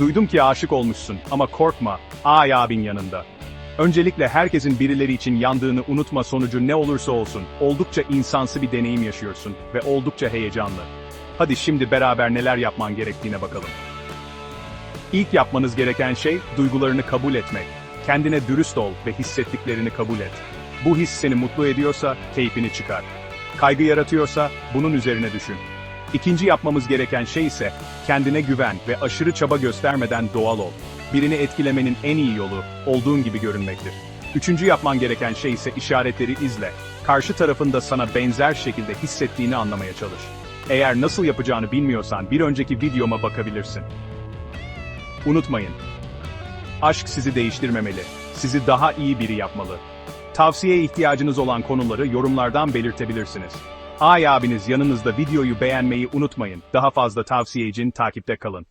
Duydum ki aşık olmuşsun ama korkma, Ay abin yanında. Öncelikle herkesin birileri için yandığını unutma sonucu ne olursa olsun, oldukça insansı bir deneyim yaşıyorsun ve oldukça heyecanlı. Hadi şimdi beraber neler yapman gerektiğine bakalım. İlk yapmanız gereken şey, duygularını kabul etmek. Kendine dürüst ol ve hissettiklerini kabul et. Bu his seni mutlu ediyorsa, keyfini çıkar. Kaygı yaratıyorsa, bunun üzerine düşün. İkinci yapmamız gereken şey ise, kendine güven ve aşırı çaba göstermeden doğal ol. Birini etkilemenin en iyi yolu, olduğun gibi görünmektir. Üçüncü yapman gereken şey ise işaretleri izle. Karşı tarafın da sana benzer şekilde hissettiğini anlamaya çalış. Eğer nasıl yapacağını bilmiyorsan bir önceki videoma bakabilirsin. Unutmayın. Aşk sizi değiştirmemeli. Sizi daha iyi biri yapmalı. Tavsiyeye ihtiyacınız olan konuları yorumlardan belirtebilirsiniz. Ay abiniz yanınızda videoyu beğenmeyi unutmayın. Daha fazla tavsiye için takipte kalın.